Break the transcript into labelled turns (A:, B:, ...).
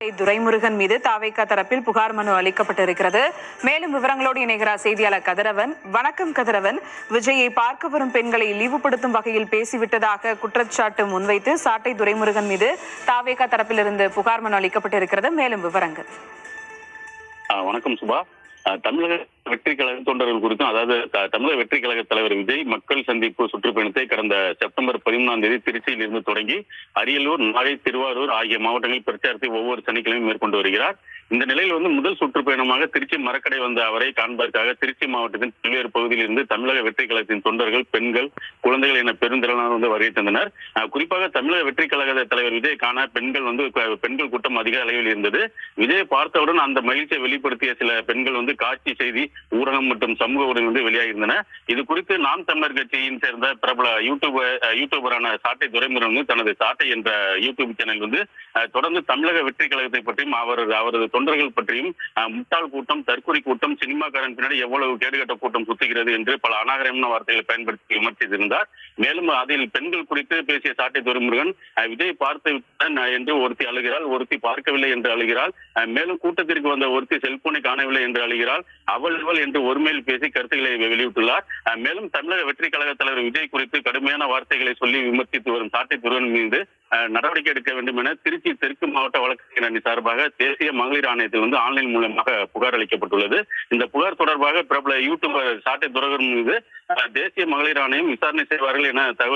A: துரைமுருகன் மீது தாவேக்கா தரப்பில் புகார் மனு அளிக்கப்பட்டிருக்கிறது. மேலும் விவரங்களோடு இணைகிறார் செய்தியாளர் கதிரவன். வணக்கம் கதிரவன். விஜயை பார்க்க வரும் பெண்களை இழிவுபடுத்தும் வகையில் பேசிவிட்டதாக குற்றச்சாட்டு முன்வைத்து சாட்டை துரைமுருகன் மீது தாவேகா தரப்பிலிருந்து புகார் மனு அளிக்கப்பட்டிருக்கிறது. மேலும் விவரங்கள்.
B: வணக்கம் சுபா. தமிழக வெற்றி கழக தொண்டர்கள் குறித்தும் அதாவது தமிழக வெற்றி கழக தலைவர் விஜய் மக்கள் சந்திப்பு சுற்றுப்பயணத்தை கடந்த செப்டம்பர் பதிமூணாம் தேதி திருச்சியில் இருந்து தொடங்கி அரியலூர் நாகை திருவாரூர் ஆகிய மாவட்டங்களில் பிரச்சாரத்தை ஒவ்வொரு சனிக்கிழமையும் மேற்கொண்டு வருகிறார். இந்த நிலையில் வந்து முதல் சுற்றுப்பயணமாக திருச்சி மரக்கடை வந்த அவரை காண்பதற்காக திருச்சி மாவட்டத்தின் பல்வேறு பகுதியில் இருந்து தமிழக வெற்றி கழகத்தின் தொண்டர்கள் பெண்கள் குழந்தைகள் என பெருந்திரளான வந்து வருகை தந்தனர். குறிப்பாக தமிழக வெற்றி கழக தலைவர் விஜய் காண பெண்கள் வந்து பெண்கள் கூட்டம் அதிக அளவில் இருந்தது. விஜயை பார்த்தவுடன் அந்த மகிழ்ச்சியை வெளிப்படுத்திய சில பெண்கள் வந்து காட்சி செய்தி ஊடகம் மற்றும் சமூக ஊடகம் வந்து வெளியாகியிருந்தன. இது குறித்து நாம் தமிழர் கட்சியின் சேர்ந்த பிரபல யூடியூப் யூடியூபரான சாட்டை துரைமுருகன் தனது சாட்டை என்ற யூடியூப் சேனல் வந்து தொடர்ந்து தமிழக வெற்றி கழகத்தை பற்றியும் அவரது அவரது தொண்டர்கள் பற்றியும் முட்டாள் கூட்டம் தற்கொலை கூட்டம் சினிமாக்காரன் பின்னாடி எவ்வளவு கேடுகட்ட கூட்டம் சுத்துகிறது என்று பல அநாகரமான வார்த்தைகளை பயன்படுத்தி விமர்சித்திருந்தார். மேலும் அதில் பெண்கள் குறித்து பேசிய சாட்டை துரைமுருகன் விஜய் பார்த்து விட்டேன் என்று ஒருத்தி அழுகிறாள் ஒருத்தி பார்க்கவில்லை என்று அழுகிறாள் மேலும் கூட்டத்திற்கு வந்த ஒருத்தி செல்போனை காணவில்லை என்று அழுகிறாள் அவள் இவள் என்று ஒருமையில் பேசி கருத்துக்களை வெளியிட்டுள்ளார். மேலும் தமிழக வெற்றி கழக தலைவர் விஜய் குறித்து கடுமையான வார்த்தைகளை சொல்லி விமர்சித்து வரும் சாட்டை துருவன் மீது நடவடிக்கை எடுக்க வேண்டும் என திருச்சி தெற்கு மாவட்ட வழக்கறிஞர் அணி சார்பாக தேசிய மகளிர் ஆணையத்தில் வந்து ஆன்லைன் மூலமாக புகார் அளிக்கப்பட்டுள்ளது. இந்த புகார் தொடர்பாக பிரபல யூடியூபர் சாட்டை துரகர் மீது தேசிய மகளிர் ஆணையம் விசாரணை செய்வார்கள் என தகவல்